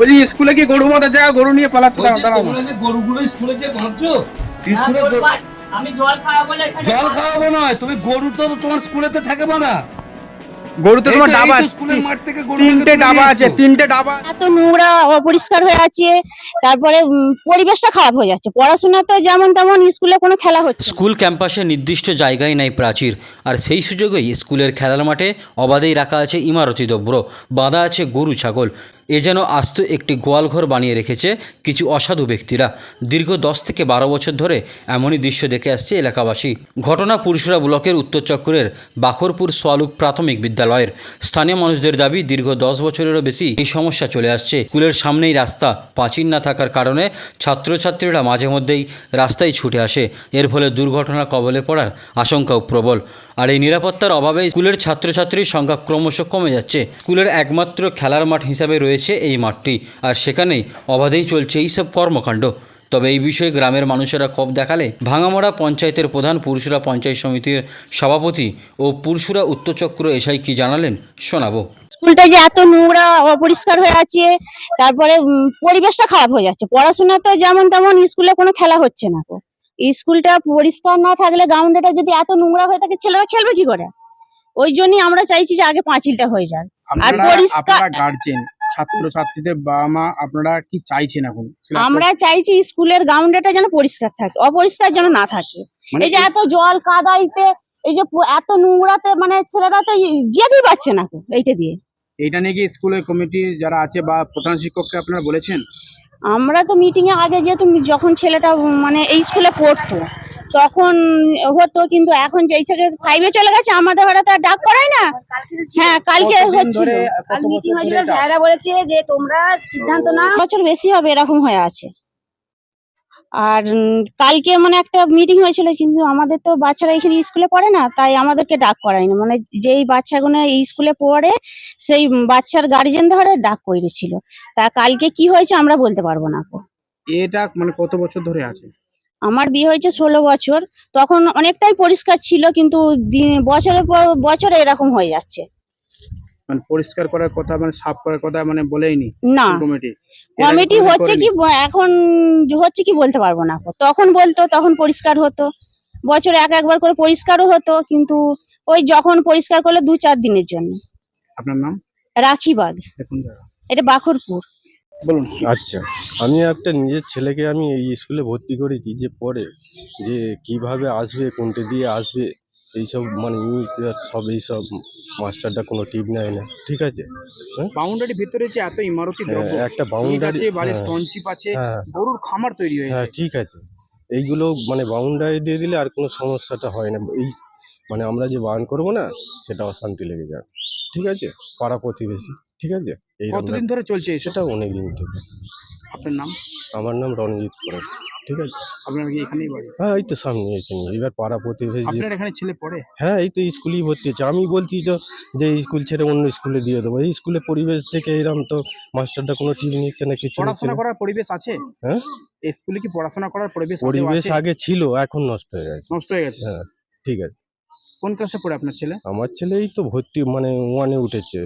বলছি স্কুলে কি গরু মাথার জায়গা? গরু নিয়ে পালাচ্ছে দাঁড়াও। যে গরুগুলো স্কুলে যে হ্যাঁ, স্কুলে আমি জল খাওয়া বলে এখানে। জল খাওয়াবো নয় তুমি গরু তো তোমার স্কুলেতে থাকে বাঁধা। গরুতে তোমার ডাবা স্কুলের মাঠ থেকে গরু তিনটে ডাবা আছে তিনটে ডাবা এত নোংরা অপরিষ্কার হয়ে আছে। তারপরে পরিবেশটা খারাপ হয়ে যাচ্ছে। পড়াশোনা তো যেমন তেমন স্কুলে কোনো খেলা হচ্ছে স্কুল ক্যাম্পাসে নির্দিষ্ট জায়গায় নাই প্রাচীর। আর সেই সুযোগেই স্কুলের খেলার মাঠে অবাধেই রাখা আছে ইমারতি দ্রব্য। বাঁধা আছে গরু ছাগল। এ যেন আস্ত একটি গোয়ালঘর বানিয়ে রেখেছে কিছু অসাধু ব্যক্তিরা। দীর্ঘ দশ থেকে বারো বছর ধরে এমনই দৃশ্য দেখে আসছে এলাকাবাসী। ঘটনা পুরুষরা ব্লকের উত্তর চক্রের বাখরপুর সোয়ালুক প্রাথমিক বিদ্যালয়ের। স্থানীয় মানুষদের দাবি, দীর্ঘ দশ বছরেরও বেশি এই সমস্যা চলে আসছে। স্কুলের সামনেই রাস্তা পাঁচিল না থাকার কারণে ছাত্রছাত্রীরা মাঝে মধ্যেই রাস্তায় ছুটে আসে। এর ফলে দুর্ঘটনার কবলে পড়ার আশঙ্কাও প্রবল। আর এই নিরাপত্তার অভাবে স্কুলের ছাত্রছাত্রীর সংখ্যা ক্রমশ কমে যাচ্ছে। স্কুলের একমাত্র খেলার মাঠ হিসাবে রয়েছে এই মাঠটি। আর সেখানেই অবাধেই চলছে এইসব কর্মকাণ্ড। তবে এই বিষয়ে গ্রামের মানুষেরা ক্ষোভ দেখালে ভাঙামড়া পঞ্চায়েতের প্রধান পুরুষরা পঞ্চায়েত সমিতির সভাপতি ও পুরুষরা উত্তরচক্র এসাই কি জানালেন শোনাবো। স্কুলটা যে এত নোংরা অপরিষ্কার হয়ে আছে তারপরে পরিবেশটা খারাপ হয়ে যাচ্ছে। পড়াশোনা তো যেমন তেমন স্কুলে কোনো খেলা হচ্ছে না স্কুলটা পরিষ্কার না থাকলে গ্রাউন্ডটা যদি এত নোংরা হয়ে থাকে ছেলেরা খেলবে কি করে? ওই জন্যই আমরা চাইছি যে আগে পাঁচিলটা হয়ে যাক। আর পরিষ্কার- গার্জেন ছাত্র ছাত্রীদের বাবা মা আপনারা কি চাইছেন এখন? আমরা চাইছি স্কুলের গ্রাউন্ডটা যেন পরিষ্কার থাকে অপরিষ্কার যেন না থাকে। মানে এই যে এত জল কাদাইতে এই যে এত নোংরাতে মানে ছেলেরা তো গিয়ে গিয়েতেই পারছে না এইটা দিয়ে। এইটা নিয়ে কি স্কুলের কমিটি যারা আছে বা প্রধান শিক্ষককে আপনারা বলেছেন? আমরা তো মিটিং এ আগে যেহেতু যখন ছেলেটা মানে এই স্কুলে পড়তো তখন হতো কিন্তু এখন যেই ছেলে ফাইভে চলে গেছে আমাদের ঘরে তো আর ডাক করায় না। হ্যাঁ কালকে হচ্ছিল। কাল মিটিং বছর হয়েছিল বলেছে যে তোমরা সিদ্ধান্ত না বছর বেশি হবে এরকম হয়ে আছে। আর উম, কালকে মানে একটা মিটিং হয়েছিল কিন্তু আমাদের তো বাচ্চারা এখানে স্কুলে পড়ে না তাই আমাদেরকে ডাক করায়নি মানে যেই বাচ্চাগুলো এই স্কুলে পড়ে সেই বাচ্চার গার্জেন ধরে ডাক করেছিল তা কালকে কি হয়েছে আমরা বলতে পারব না গো। এটা মানে কত বছর ধরে আছে? আমার বিয়ে হয়েছে ষোলো বছর। তখন অনেকটাই পরিষ্কার ছিল কিন্তু বছরের পর বছরে এরকম হয়ে যাচ্ছে। মানে পরিষ্কার করার কথা মানে সাফ করার কথা মানে বলেইনি? না। কমিটি? কমিটি হচ্ছে কি এখন হচ্ছে কি বলতে পারব না। তখন বলতো তখন পরিষ্কার হতো। বছরে এক একবার করে পরিষ্কারও হতো কিন্তু ওই যখন পরিষ্কার করলে দু চার দিনের জন্য। আপনার নাম? রাখিবাগ দেখুন এটা বাখরপুর। বলুন। আচ্ছা আমি একটা নিজের ছেলেকে আমি এই স্কুলে ভর্তি করেছি যে পরে যে কীভাবে আসবে কোনটা দিয়ে আসবে এইসব মানে সব এইসব মাস্টারটা কোনো টিপ নেয় না ঠিক আছে? বাউন্ডারি ভিতরে যে এত ইমারতি হ্যাঁ, একটা বাউন্ডারি আছে বাড়ির হ্যাঁ, স্টোনচিপ আছে হ্যাঁ গরুর খামার তৈরি হয়েছে হ্যাঁ ঠিক আছে। এইগুলো মানে বাউন্ডারি দিয়ে দিলে আর কোনো সমস্যাটা হয় না। এই মানে আমরা যে বান করব না সেটা অশান্তি লেগে যায় ঠিক আছে? পাড়া প্রতিবেশী ঠিক আছে? কতদিন ধরে চলছে সেটা অনেক দিন থেকে আপনার নাম? আমার নাম রণজিৎ করেন ঠিক আছে? আপনার কি এখানেই বাড়ি? হ্যাঁ এই তো সামনে এখানে। এবার পাড়া প্রতিবেশী আপনার এখানে ছেলে পড়ে? হ্যাঁ এই তো স্কুলেই ভর্তি হচ্ছে। আমি বলছি তো যে স্কুল ছেড়ে অন্য স্কুলে দিয়ে দেবো। এই স্কুলে পরিবেশ থেকে এরকম তো মাস্টারটা কোনো টিম নিচ্ছে না কিছু পড়াশোনা করার পরিবেশ আছে? হ্যাঁ? এই স্কুলে কি পড়াশোনা করার পরিবেশ পরিবেশ আগে ছিল এখন নষ্ট হয়ে গেছে। নষ্ট হয়ে গেছে? হ্যাঁ ঠিক আছে। কোন ক্লাসে পড়ে আপনার ছেলে? আমার ছেলে এই তো ভর্তি মানে ওয়ানে উঠেছে।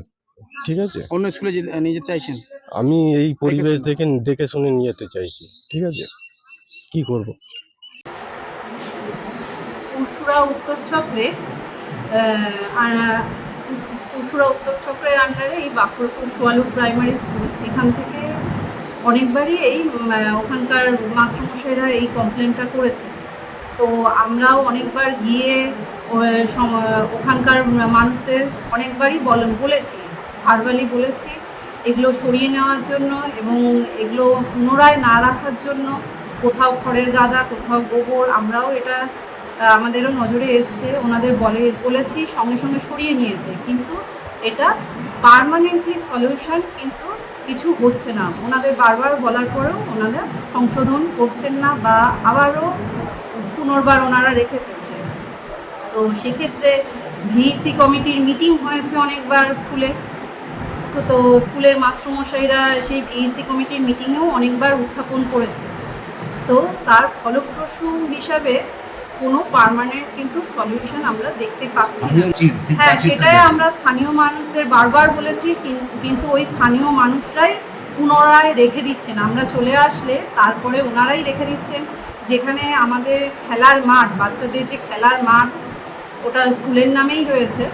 ঠিক আছে? অন্য স্কুলে নিয়ে যেতে চাইছেন? আমি এই পরিবেশ দেখে দেখে শুনে নিয়ে যেতে চাইছি। ঠিক আছে? কি করব? উসুরা উত্তর চক্রে আহ, আর- উসুরা উত্তর চক্রের আন্ডারে এই বাঁকুড়পুর সোয়ালুক প্রাইমারি স্কুল এখান থেকে অনেকবারই এই ওখানকার মাস্টারমশাইরা এই কমপ্লেনটা করেছে। তো আমরাও অনেকবার গিয়ে ওখানকার মানুষদের অনেকবারই বল বলেছি ভারবালি বলেছি, এগুলো সরিয়ে নেওয়ার জন্য এবং এগুলো পুনরায় না রাখার জন্য কোথাও খড়ের গাদা, কোথাও গোবর, আমরাও এটা আমাদেরও নজরে এসছে, ওনাদের বলে, বলেছি, সঙ্গে সঙ্গে সরিয়ে নিয়েছে। কিন্তু এটা পার্মানেন্টলি সলিউশন কিন্তু কিছু হচ্ছে না। ওনাদের বারবার বলার পরেও ওনারা সংশোধন করছেন না বা আবারও পুনর্বার ওনারা রেখে ফেলছে তো সেক্ষেত্রে ভিইসি কমিটির মিটিং হয়েছে অনেকবার স্কুলে। স্কু- তো স্কুলের মাস্টারমশাইরা সেই ভিইসি কমিটির মিটিংয়েও অনেকবার উত্থাপন করেছে। তো তার ফলপ্রসূ হিসাবে কোনো পার্মানেন্ট কিন্তু সলিউশন আমরা দেখতে পাচ্ছি না। হ্যাঁ সেটাই আমরা স্থানীয় মানুষদের বারবার বলেছি কিন্তু ওই স্থানীয় মানুষরাই পুনরায় রেখে দিচ্ছেন। আমরা চলে আসলে তারপরে ওনারাই রেখে দিচ্ছেন যেখানে আমাদের খেলার মাঠ বাচ্চাদের যে খেলার মাঠ ওটা স্কুলের নামেই রয়েছে।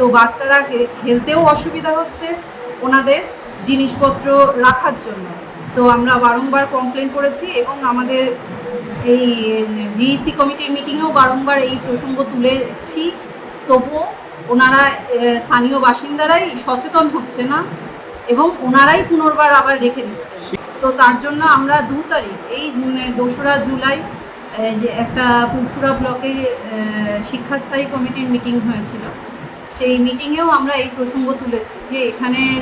তো বাচ্চারা খেলতেও অসুবিধা হচ্ছে ওনাদের জিনিসপত্র রাখার জন্য। তো আমরা বারংবার কমপ্লেন করেছি এবং আমাদের এই ভিইসি কমিটির মিটিংয়েও বারংবার এই প্রসঙ্গ তুলেছি। তবুও ওনারা স্থানীয় বাসিন্দারাই সচেতন হচ্ছে না এবং ওনারাই পুনর্বার আবার রেখে দিচ্ছে। তো তার জন্য আমরা দু তারিখ, এই দোসরা জুলাই একটা পুরসুরা ব্লকের শিক্ষাস্থায়ী কমিটির মিটিং হয়েছিল। সেই মিটিংয়েও আমরা এই প্রসঙ্গ তুলেছি যে এখানের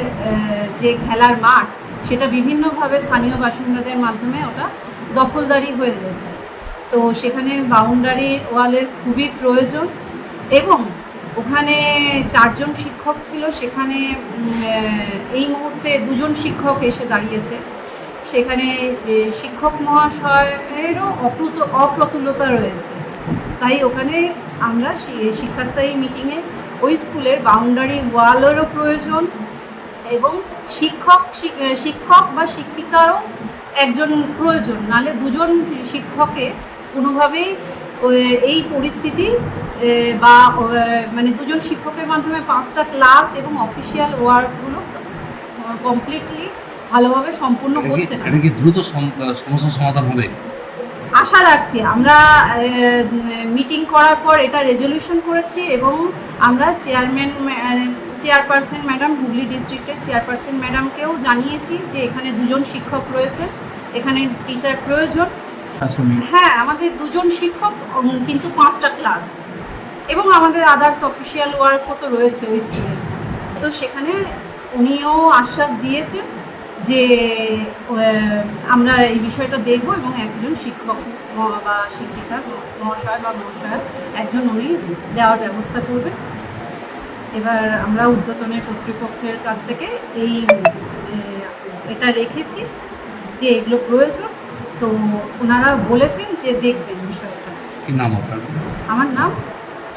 যে খেলার মাঠ, সেটা বিভিন্নভাবে স্থানীয় বাসিন্দাদের মাধ্যমে ওটা দখলদারি হয়ে যাচ্ছে তো সেখানে বাউন্ডারি ওয়ালের খুবই প্রয়োজন এবং ওখানে চারজন শিক্ষক ছিল, সেখানে এই মুহূর্তে দুজন শিক্ষক এসে দাঁড়িয়েছে। সেখানে শিক্ষক মহাশয়েরও অপ্রুত, অপ্রতুলতা রয়েছে। তাই ওখানে আমরা শিক্ষাস্থায়ী মিটিংয়ে ওই স্কুলের বাউন্ডারি ওয়ালেরও প্রয়োজন এবং শিক্ষক শিক্ষক বা শিক্ষিকারও একজন প্রয়োজন নালে দুজন শিক্ষকে কোনোভাবেই এই পরিস্থিতি বা মানে দুজন শিক্ষকের মাধ্যমে পাঁচটা ক্লাস এবং অফিসিয়াল ওয়ার্কগুলো কমপ্লিটলি ভালোভাবে সম্পূর্ণ হচ্ছে না। এটা কি দ্রুত সমস্যার সমাধান হবে? আশা রাখছি। আমরা মিটিং করার পর এটা রেজলিউশন করেছি এবং আমরা চেয়ারম্যান চেয়ারপারসন ম্যাডাম হুগলি ডিস্ট্রিক্টের চেয়ারপারসন ম্যাডামকেও জানিয়েছি যে এখানে দুজন শিক্ষক রয়েছে। এখানে টিচার প্রয়োজন। হ্যাঁ আমাদের দুজন শিক্ষক কিন্তু পাঁচটা ক্লাস এবং আমাদের আদার্স অফিসিয়াল ওয়ার্কও তো রয়েছে ওই স্কুলে তো সেখানে উনিও আশ্বাস দিয়েছেন যে আমরা এই বিষয়টা দেখব এবং একজন শিক্ষক বা শিক্ষিকা মহাশয় বা মহাশয়া একজন উনি দেওয়ার ব্যবস্থা করবেন। এবার আমরা উদ্যতনের কর্তৃপক্ষের কাছ থেকে এই এটা রেখেছি যে এগুলো প্রয়োজন। তো ওনারা বলেছেন যে দেখবেন বিষয়টা। কি নাম আপনার? আমার নাম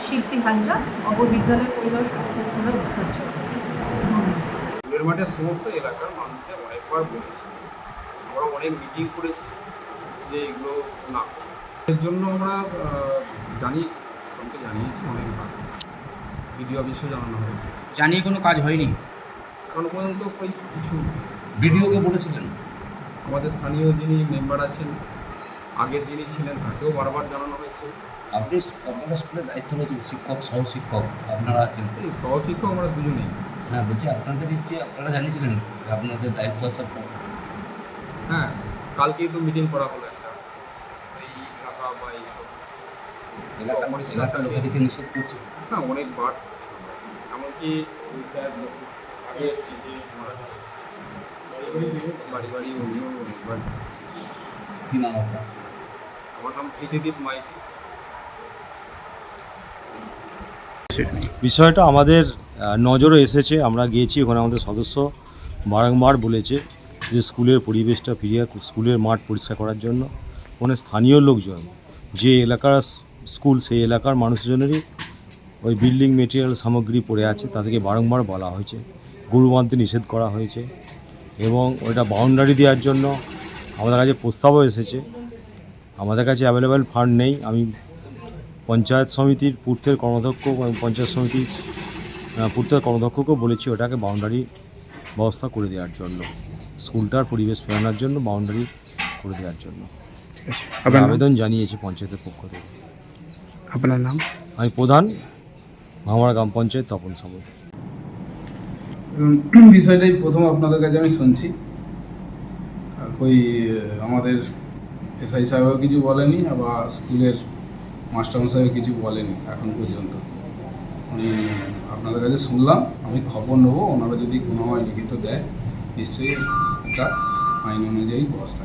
শিল্পী হাজরা অপর বিদ্যালয় পরিদর্শক পশুরা উত্তর স্কুলের মাঠের সমস্যা এলাকার মানুষকে অনেকবার বলেছি। আমরা অনেক মিটিং করেছি যে এগুলো না এর জন্য আমরা জানিয়েছি সবকে জানিয়েছি অনেকবার। বিডিও অফিসেও জানানো হয়েছে। জানিয়ে কোনো কাজ হয়নি? এখন পর্যন্ত ওই কিছু বিডিওকে বলেছিলেন? আমাদের স্থানীয় যিনি মেম্বার আছেন আগের যিনি ছিলেন তাকেও বারবার জানানো হয়েছে। আপনি আপনারা স্কুলে দায়িত্ব রয়েছেন শিক্ষক সহ শিক্ষক আপনারা আছেন। এই সহশিক্ষক আমরা দুজনেই। হ্যাঁ বলছি আপনাদের ইচ্ছে আপনারা জানিয়েছিলেন যে আপনাদের দায়িত্ব আছে আপনার। হ্যাঁ কালকেই তো মিটিং করা হলো একটা। এই এলাকা বা এইসব এলাকার এলাকার লোকেদেরকে নিষেধ করছে। হ্যাঁ অনেকবার আমরা। এমনকি স্যার আগে এসেছি যে বাড়ি বাড়ি উনিও অনেকবার। কি নাম আপনার? আমার নাম প্রীতিদীপ মাইতি। বিষয়টা আমাদের নজরে এসেছে। আমরা গিয়েছি, ওখানে আমাদের সদস্য বারংবার বলেছে যে স্কুলের পরিবেশটা ফিরিয়ে স্কুলের মাঠ পরিষ্কার করার জন্য। ওখানে স্থানীয় লোকজন, যে এলাকার স্কুল, সেই এলাকার মানুষজনেরই ওই বিল্ডিং মেটেরিয়াল সামগ্রী পড়ে আছে, তাদেরকে বারংবার বলা হয়েছে। গরু বাঁধতে নিষেধ করা হয়েছে এবং ওইটা বাউন্ডারি দেওয়ার জন্য আমাদের কাছে প্রস্তাবও এসেছে। আমাদের কাছে অ্যাভেলেবেল ফান্ড নেই। আমি পঞ্চায়েত সমিতির পূর্তের কর্মাধ্যক্ষ পঞ্চায়েত সমিতির আহ, পূর্তের কর্মদক্ষকেও বলেছি ওটাকে বাউন্ডারি ব্যবস্থা করে দেওয়ার জন্য। স্কুলটার পরিবেশ ফেরানোর জন্য বাউন্ডারি করে দেওয়ার জন্য। আমি আবেদন জানিয়েছি পঞ্চায়েতের পক্ষ থেকে। আপনার নাম? আমি প্রধান ভাঙড়া গ্রাম পঞ্চায়েত তপন এবং বিষয়টাই প্রথম আপনাদের কাছে আমি শুনছি। ওই আমাদের এসআই সাহেবও কিছু বলেনি আবার স্কুলের মাস্টারমশাইও কিছু বলেনি এখন পর্যন্ত। আমি আপনাদের কাছে শুনলাম, আমি খবর নেব, ওনারা যদি কোনো আমার লিখিত দেয়, নিশ্চয়ই একটা আইন অনুযায়ী ব্যবস্থা